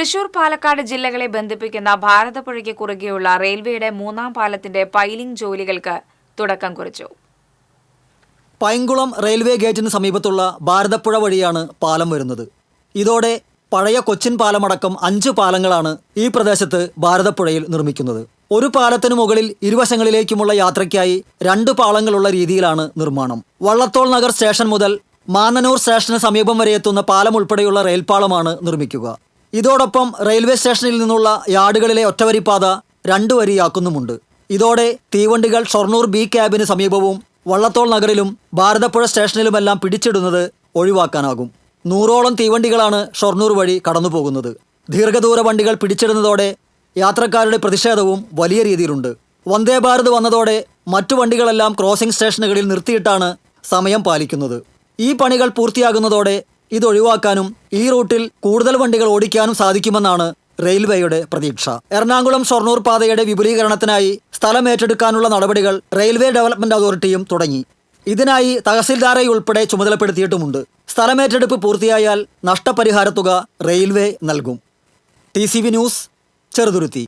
തൃശൂർ പാലക്കാട് ജില്ലകളെ ബന്ധിപ്പിക്കുന്ന ഭാരതപ്പുഴയ്ക്ക് കുറുകെയുള്ള റെയിൽവേയുടെ മൂന്നാം പാലത്തിന്റെ പൈലിംഗ് ജോലികൾക്ക് തുടക്കം കുറിച്ചു. പൈങ്കുളം റെയിൽവേ ഗേറ്റിന് സമീപത്തുള്ള ഭാരതപ്പുഴ വഴിയാണ് പാലം വരുന്നത്. ഇതോടെ പഴയ കൊച്ചിൻ പാലമടക്കം അഞ്ച് പാലങ്ങളാണ് ഈ പ്രദേശത്ത് ഭാരതപ്പുഴയിൽ നിർമ്മിക്കുന്നത്. ഒരു പാലത്തിനു മുകളിൽ ഇരുവശങ്ങളിലേക്കുമുള്ള യാത്രയ്ക്കായി രണ്ട് പാളങ്ങളുള്ള രീതിയിലാണ് നിർമ്മാണം. വള്ളത്തോൾ നഗർ സ്റ്റേഷൻ മുതൽ മാന്നനൂർ സ്റ്റേഷന് സമീപം വരെ എത്തുന്ന പാലം ഉൾപ്പെടെയുള്ള റെയിൽപാളമാണ് നിർമ്മിക്കുക. ഇതോടൊപ്പം റെയിൽവേ സ്റ്റേഷനിൽ നിന്നുള്ള യാർഡുകളിലെ ഒറ്റവരിപ്പാത രണ്ടു വരിയാക്കുന്നുമുണ്ട്. ഇതോടെ തീവണ്ടികൾ ഷൊർണൂർ ബി ക്യാബിന് സമീപവും വള്ളത്തോൾ നഗറിലും ഭാരതപ്പുഴ സ്റ്റേഷനിലുമെല്ലാം പിടിച്ചിടുന്നത് ഒഴിവാക്കാനാകും. നൂറോളം തീവണ്ടികളാണ് ഷൊർണൂർ വഴി കടന്നുപോകുന്നത്. ദീർഘദൂര വണ്ടികൾ പിടിച്ചിടുന്നതോടെ യാത്രക്കാരുടെ പ്രതിഷേധവും വലിയ രീതിയിലുണ്ട്. വന്ദേ ഭാരത് വന്നതോടെ മറ്റു വണ്ടികളെല്ലാം ക്രോസിംഗ് സ്റ്റേഷനുകളിൽ നിർത്തിയിട്ടാണ് സമയം പാലിക്കുന്നത്. ഈ പണികൾ പൂർത്തിയാകുന്നതോടെ ഇത് ഒഴിവാക്കാനും ഈ റൂട്ടിൽ കൂടുതൽ വണ്ടികൾ ഓടിക്കാനും സാധിക്കുമെന്നാണ് റെയിൽവേയുടെ പ്രതീക്ഷ. എറണാകുളം ഷൊർണൂർ പാതയുടെ വിപുലീകരണത്തിനായി സ്ഥലം ഏറ്റെടുക്കാനുള്ള നടപടികൾ റെയിൽവേ ഡെവലപ്മെന്റ് അതോറിറ്റിയും തുടങ്ങി. ഇതിനായി തഹസിൽദാരെ ഉൾപ്പെടെ ചുമതലപ്പെടുത്തിയിട്ടുമുണ്ട്. സ്ഥലമേറ്റെടുപ്പ് പൂർത്തിയായാൽ നഷ്ടപരിഹാര തുക റെയിൽവേ നൽകും. T news Cheruthuruthy.